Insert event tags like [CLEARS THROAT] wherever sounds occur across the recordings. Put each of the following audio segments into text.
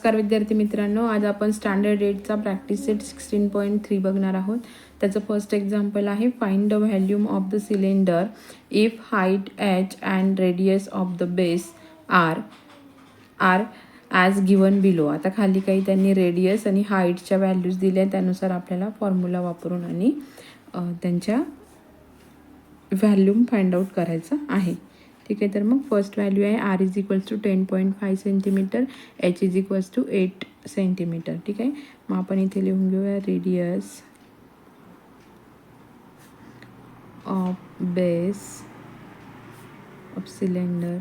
नमस्कार विद्यार्थी मित्रांनो आज आपण standard एटचा practice set sixteen point three बघणार आहोत. त्याचं फर्स्ट एक्झाम्पल आहे find the volume of the cylinder if height H and radius of the base R R as given below आता खाली काही त्यांनी रेडियस आणि हाईटच्या व्हॅल्यूज दिल्या त्यानुसार आपल्याला फॉर्म्युला वापरून आणि त्यांच्या व्हॅल्यूम फाइंड आउट करायचं आहे. ठीक आहे तर मग फर्स्ट व्हॅल्यू आहे R is equals to ten point five centimetre H is equals to eight centimetre ठीक आहे? मग आपण इथे लिहून घेऊया radius of base of cylinder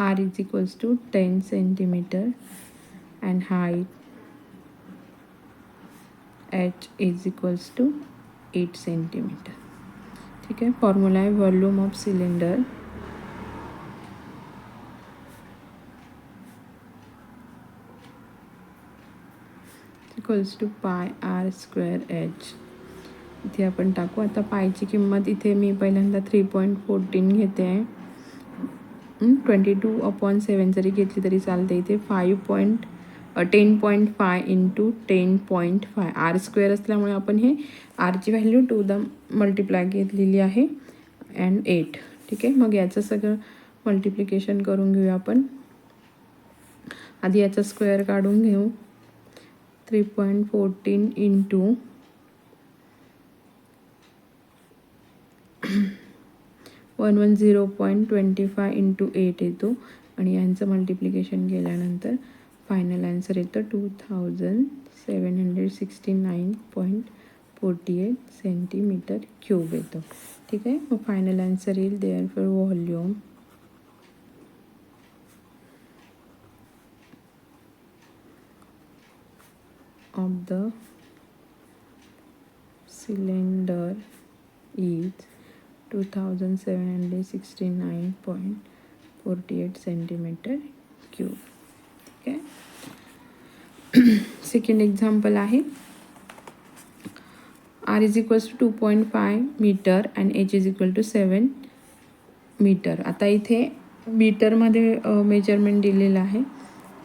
R is equals to ten centimetre and height H is equals to eight centimetre ठीक आहे. Formula आहे volume of cylinder equals to pi R square H इथे आपण टाकू. आता पायची किंमत इथे मी पहिल्यांदा थ्री पॉईंट फोर्टीन घेते. आहे ट्वेंटी टू अपॉन सेवन जरी घेतली तरी चालते इथे five point ten point five into ten point five R square असल्यामुळे आपण हे आरची व्हॅल्यू टू द मल्टिप्लाय घेतलेली आहे अँड एट ठीक आहे? मग याचं सगळं मल्टिप्लिकेशन करून घेऊया आपण. आधी याचा स्क्वेअर काढून घेऊ. Three point fourteen into one one zero point twenty five into eight येतो. आणि यांचं मल्टिप्लिकेशन केल्यानंतर फायनल आन्सर येतं two thousand seven hundred sixty nine point forty eight centimetre cube येतो ठीक आहे? मग फायनल आन्सर येईल therefore volume of the cylinder is two thousand seven hundred sixty nine point forty eight centimetre cube ठीक आहे [CLEARS THROAT] second example आहे. R is equals to two point five metre and H is equal to seven metre आता इथे मीटरमध्ये measurement दिलेलं आहे.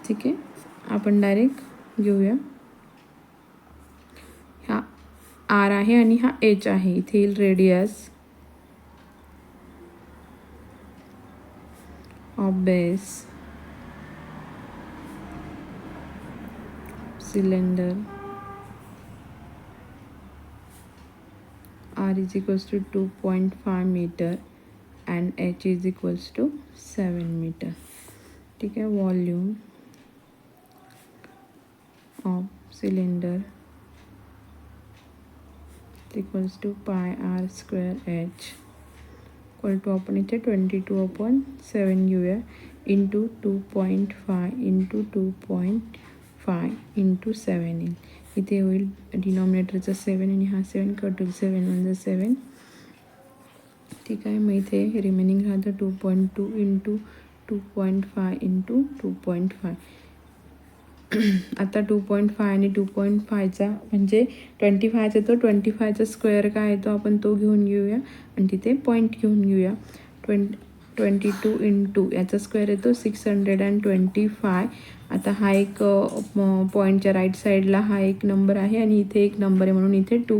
ठीक आहे? आपण डायरेक्ट घेऊया. हा आर आहे आणि हा एच आहे. इथे येईल radius of base cylinder R is equals to two point five metre and H is equals to seven metre ठीक आहे volume of cylinder equals to pi r square h equal to आपण इथे twenty two upon seven घेऊया into two point five into two point five into seven येईल इथे होईल डिनॉमिनेटरचा सेवन आणि हा सेवन कट होईल. सेवन वन ज सेवन ठीक आहे मग इथे रिमेनिंग राहतं two point two into two point five into two point five आता टू पॉईंट फाय आणि टू पॉईंट फायचा म्हणजे ट्वेंटी फायचा तो ट्वेंटी फायचा स्क्वेअर काय आहे तो आपण तो घेऊन घेऊया. आणि तिथे पॉईंट घेऊन घेऊया. ट्वेंट ट्वेंटी टू इंटू याचा स्क्वेअर येतो six hundred and twenty five आता हा एक पॉईंटच्या राईट साईडला हा एक नंबर आहे आणि इथे एक नंबर आहे म्हणून इथे टू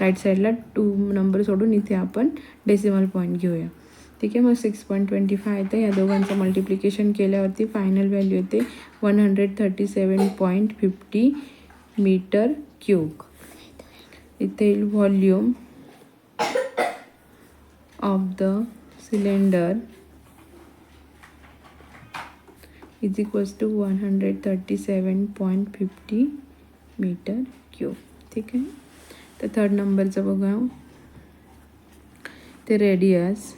राईट साईडला टू नंबर सोडून इथे आपण डेसिमल पॉईंट घेऊया. ठीक आहे मग सिक्स पॉईंट ट्वेंटी फाय येतं. या दोघांचं मल्टिप्लिकेशन केल्यावरती फायनल व्हॅल्यू येते one hundred thirty seven point fifty metre cube इथे येईल volume of the cylinder is equals to one hundred thirty seven point fifty metre cube ठीक आहे तर थर्ड नंबरचं बघा ते radius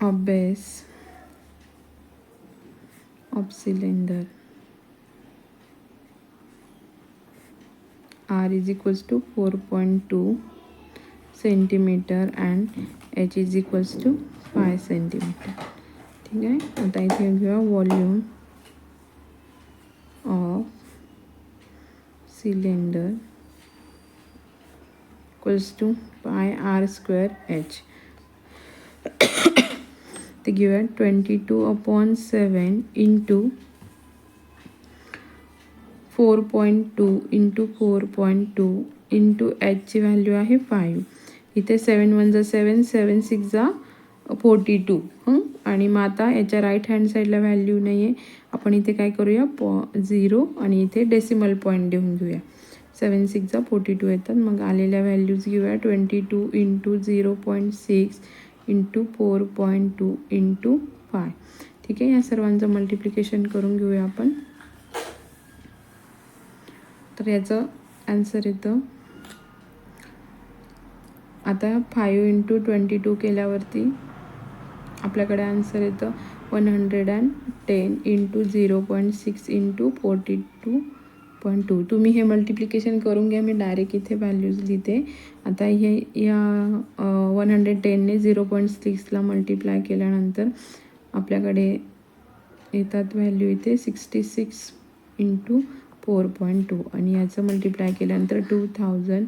of base R is equals to four point two centimetre and H is equals to five centimetre ठीक आहे? आता इथे घेऊया volume of cylinder equals to pi R square H ते घेऊया twenty two upon seven into four point two into four point two into एचची value आहे five इथे seven one जा सेवन सेवन सिक्स जा फोर्टी टू आणि मग आता याच्या राईट हँड साईडला व्हॅल्यू नाही आहे आपण इथे काय करूया? पॉ झिरो आणि इथे डेसिमल पॉईंट देऊन घेऊया. सेवन सिक्स जा फोर्टी टू येतात. मग आलेल्या व्हॅल्यूज घेऊया. Twenty two into zero point six into four point two into five ठीक आहे? या सर्वांचं मल्टिप्लिकेशन करून घेऊया आपण. तर याचं आन्सर येतं. आता फाईव्ह इंटू ट्वेंटी टू केल्यावरती आपल्याकडे आन्सर येतं one hundred and ten into zero point six into forty two point two तुम्ही हे मल्टिप्लिकेशन करून घ्या मी डायरेक्ट इथे व्हॅल्यूज लिहिते. आता हे या वन हंड्रेड टेनने झिरो पॉईंट सिक्सला मल्टिप्लाय केल्यानंतर आपल्याकडे येतात व्हॅल्यू इथे sixty six into four point two आणि याचं मल्टिप्लाय केल्यानंतर two thousand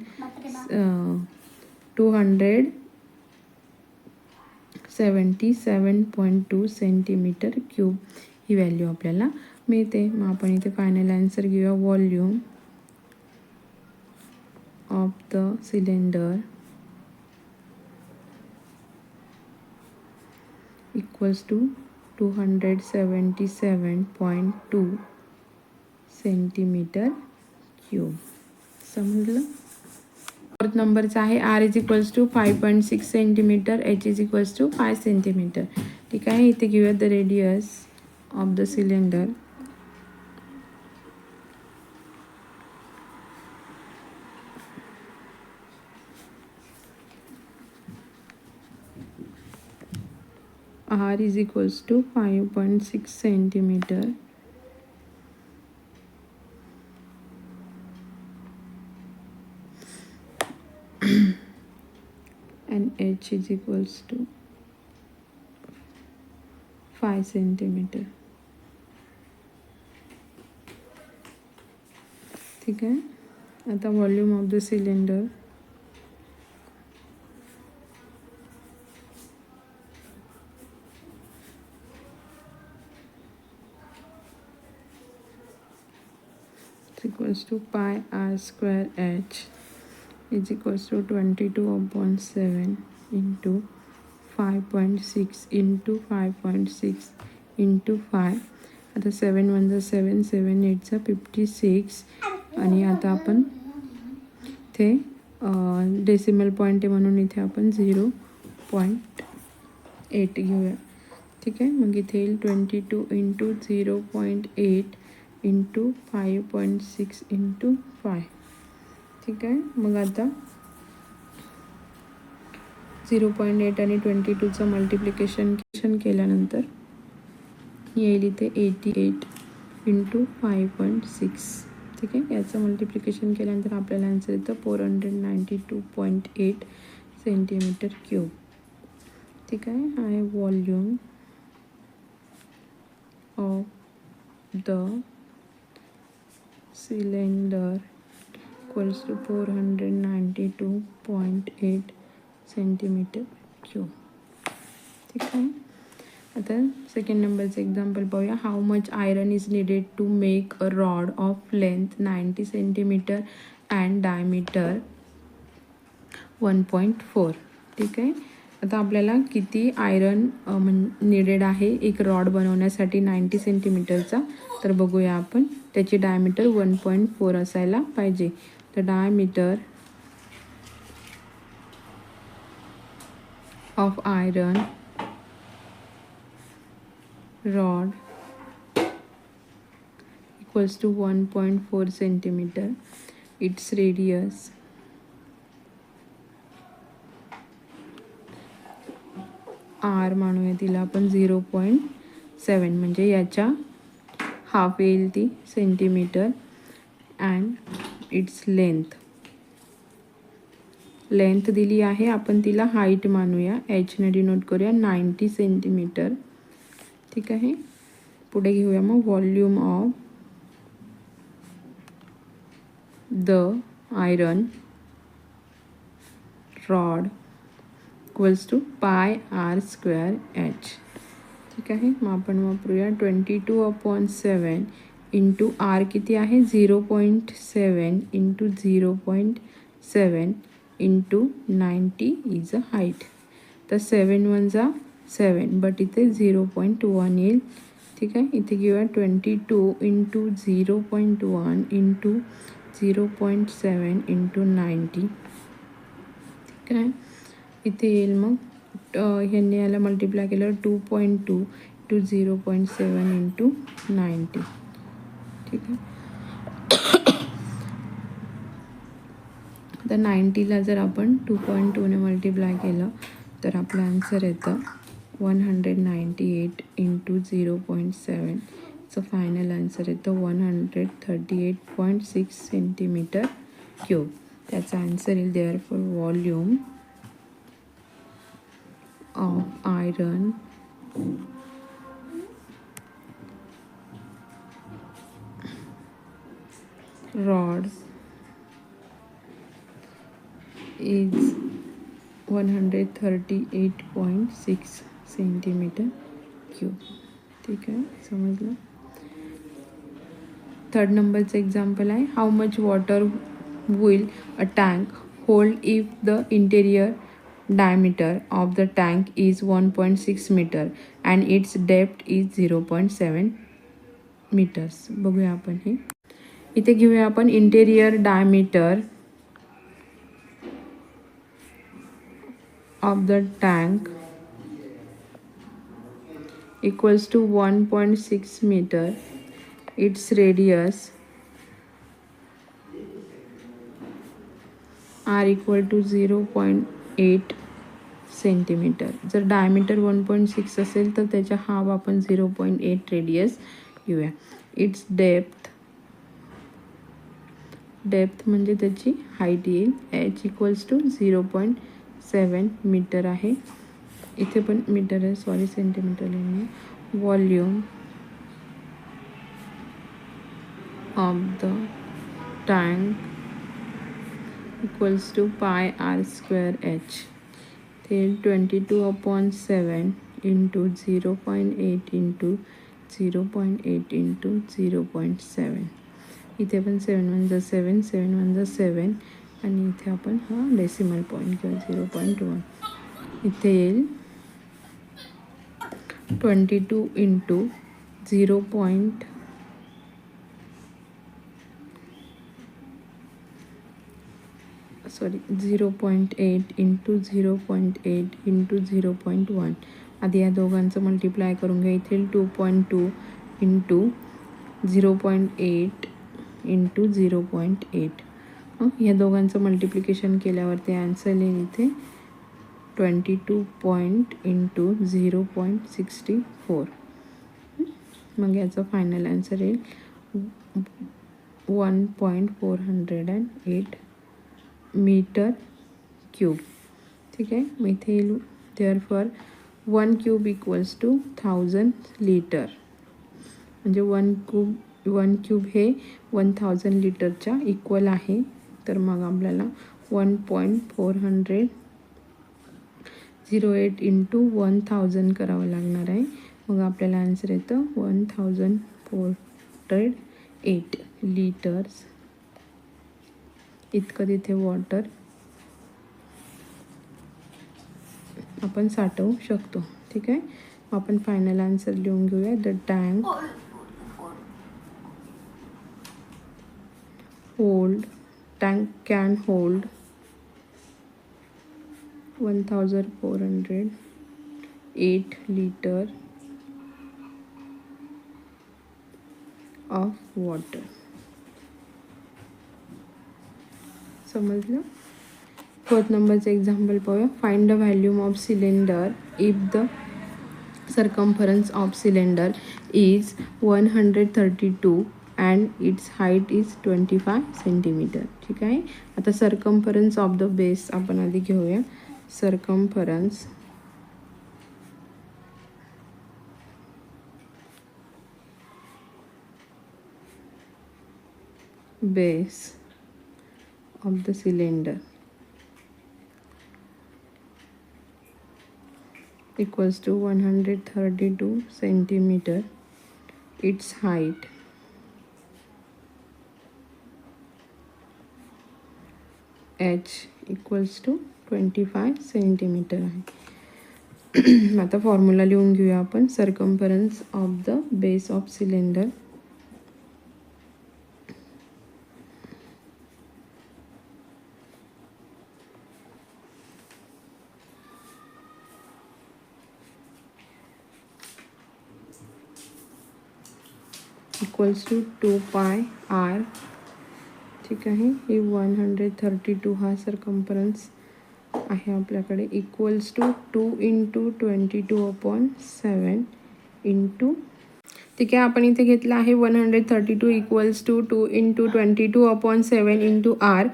two hundred seventy seven point two centimetre cube ही व्हॅल्यू आपल्याला मिळते. मग आपण इथे फायनल आन्सर घेऊया. Volume of the cylinder इक्वस्ट to two hundred seventy seven point two centimetre cube. समजलं? फोर्थ नंबरचा आहे r is equals to five point six centimetre h is equals to five centimetre ठीक आहे इथे घेऊया the radius of the cylinder r is equals to five point six centimetre h is equals to five centimetre ठीक आहे? आता volume of the cylinder equals to pi r square h is equals to 22 upon 7 into 5.6 into 5.6 into 5 आता seven one जा seven seven एटचा fifty six आणि आता आपण ते डेसिमल पॉईंट आहे म्हणून इथे आपण झिरो पॉईंट एट घेऊया. ठीक आहे? मग इथे येईल twenty two into zero point eight into five point six into five ठीक आहे. मग आता झिरो पॉईंट एट आणि ट्वेंटी टूचं मल्टिप्लिकेशन केल्यानंतर येईल इथे eighty eight into five point six ठीक आहे? याचं मल्टिप्लिकेशन केल्यानंतर आपल्याला आन्सर येतं four hundred ninety two point eight centimetre cube ठीक आहे? आय आहे volume of the cylinder four four hundred ninety two point eight centimetre cube ठीक आहे आता सेकंड नंबरचं एक्झाम्पल पाहूया. How much iron is needed to make a rod of length ninety centimetre and diameter one point four ठीक आहे आता आपल्याला किती आयरन म्हण निडेड आहे एक रॉड बनवण्यासाठी नाईंटी सेंटीमीटरचा तर बघूया आपण. त्याची डायमीटर वन पॉईंट फोर असायला पाहिजे. तर diameter of iron rod equals to one point four centimetre its radius r मानूया तिला आपण झिरो पॉईंट सेवन म्हणजे याच्या हाफ येईल ती centimetre and its length length दिली आहे. आपण तिला हाईट मानूया. एचने डिनोट करूया. नाईंटी सेंटीमीटर ठीक आहे? पुढे घेऊया मग volume of the iron rod equals to pi r square h ठीक आहे? मग आपण वापरूया. Twenty two upon seven into r किती आहे? Zero point seven into zero point seven into ninety is a height. तर सेवन वन जा seven but इथे झिरो पॉईंट वन येईल. ठीक आहे? इथे घेऊया twenty two into zero point one into zero point seven into ninety ठीक आहे? इथे येईल मग ह्यांनी याला मल्टिप्लाय केलं two point two two zero point seven into ninety ठीक तर नाईंटीला जर आपण टू पॉईंट टूने मल्टिप्लाय केलं तर आपलं आन्सर येतं one hundred ninety eight into zero point सेवनचं final answer येतं one hundred thirty eight point six centimetre cube त्याचा आन्सर येईल therefore volume of iron rods is 138.6 centimetre cube. ठीक आहे? समजलं? थर्ड नंबरचं एक्झाम्पल आहे. How much water will a tank hold if the interior diameter of the tank is one point six metre and its depth is zero point seven metres बघूया आपण हे. इथे घेऊया आपण interior diameter of the tank equals to one point six metre its radius r equal to zero point eight centimetre जर diameter one point six असेल तर त्याच्या हाफ आपण झिरो पॉईंट एट रेडियस घेऊया. इट्स डेप्थ डेप्थ म्हणजे त्याची height येईल. H equals to zero point seven metre आहे. इथे पण मीटर आहे. सॉरी सेंटीमीटर लिहिणे volume of the tank equals to pi r square h ते twenty two upon seven into zero point eight into zero point eight into zero point seven इथे पण सेवन one जा seven सेवन one जा सेवन आणि इथे आपण हा डेसिमल पॉईंट किंवा झिरो पॉईंट वन इथे येईल twenty two into zero point sorry zero point eight into zero point eight into zero point one आधी या दोघांचं मल्टिप्लाय करून घ्या. इथे two point two into zero point eight into zero point eight या दोघांचं मल्टिप्लिकेशन केल्यावरती आन्सर येईल इथे. Twenty two point into zero point sixty four मग याचं फायनल आन्सर येईल. One point four hundred and eight metre cube ठीक आहे? मग इथे येईल. Therefore one cube equals to thousand litre म्हणजे वन क्यूब वन क्यूब हे वन थाउजंड लिटरच्या इक्वल आहे. तर मग आपल्याला one point four hundred zero eight into one thousand करावं लागणार आहे. मग आपल्याला आन्सर येतं one thousand four hundred eight litres इतकं तिथे वॉटर आपण साठवू शकतो. ठीक आहे? आपण फायनल आन्सर लिहून घेऊया. The tank hold tank can hold one thousand four hundred eight litre of water समजलं फोर्थ नंबरचं एक्झाम्पल पाहूया find the volume of cylinder if the circumference of cylinder is 132 and its height is 25 centimetre ठीक आहे आता circumference of the base आपण आधी घेऊया circumference base of the cylinder equals to 132 centimeter its height H equals to twenty five centimetre आहे. [CLEARS THROAT] आता formula लिहून घेऊया आपण. Circumference of the base of cylinder equals to two pi R ठीक आहे. हे वन हंड्रेड थर्टी टू हा circumference आहे आपल्याकडे. Equals to two into twenty two upon seven into ठीक आहे आपण इथे घेतलं आहे one hundred thirty two equals to two into twenty two upon seven into r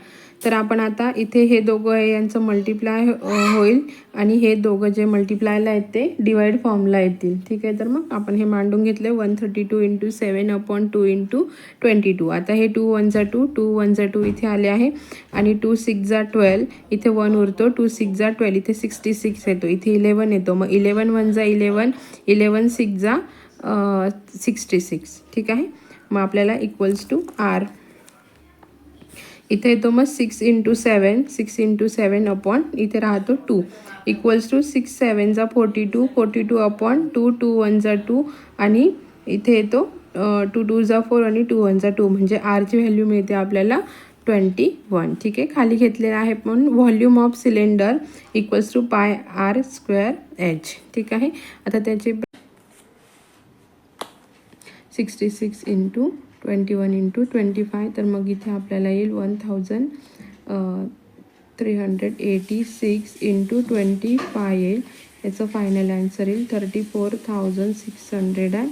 तर आपण आता इथे हे दोघं आहे यांचं मल्टिप्लाय हो-, होईल. आणि हे दोघं जे मल्टिप्लायला आहेत ते डिवाईड फॉर्मला येतील. ठीक आहे तर मग आपण हे मांडून घेतले one thirty two into seven upon two into twenty two आता हे टू वन जा टू टू वन जा टू इथे आले आहे. आणि टू सिक्स जा ट्वेल्व इथे वन उरतो. टू सिक्स जा ट्वेल्व इथे सिक्स्टी सिक्स येतो. इथे इलेवन येतो. मग इलेवन वन जा इलेवन इलेवन सिक्स जा सिक्स्टी सिक्स ठीक आहे? मग आपल्याला इक्वल्स टू आर इथे येतो मग six into seven six into seven upon इथे राहतो two equals to six seven जा forty two forty two upon two two one जा टू आणि इथे येतो टू टू जा फोर आणि टू वन जा टू म्हणजे आरची व्हॅल्यू मिळते आपल्याला ट्वेंटी वन ठीक आहे? खाली घेतलेला आहे पण volume of cylinder equals to pi R square H ठीक आहे? आता त्याचे sixty six into twenty one into twenty five तर मग इथे आपल्याला येईल one thousand three hundred eighty six into twenty five येईल. याचं फायनल आन्सर येईल thirty four thousand six hundred and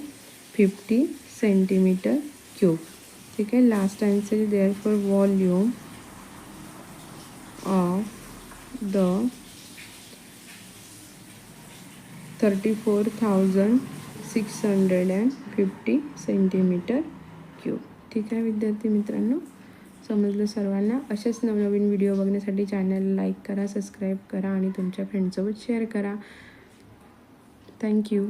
fifty centimetre cube ठीक आहे? Last answer therefore volume of the thirty four thousand six hundred and fifty centimetre cube ठीक आहे विद्यार्थी मित्रांनो? समजलं सर्वांना? असेच नवनवीन व्हिडिओ बघण्यासाठी चॅनल लाईक करा सबस्क्राईब करा आणि तुमच्या फ्रेंडसोबत शेअर करा. थँक्यू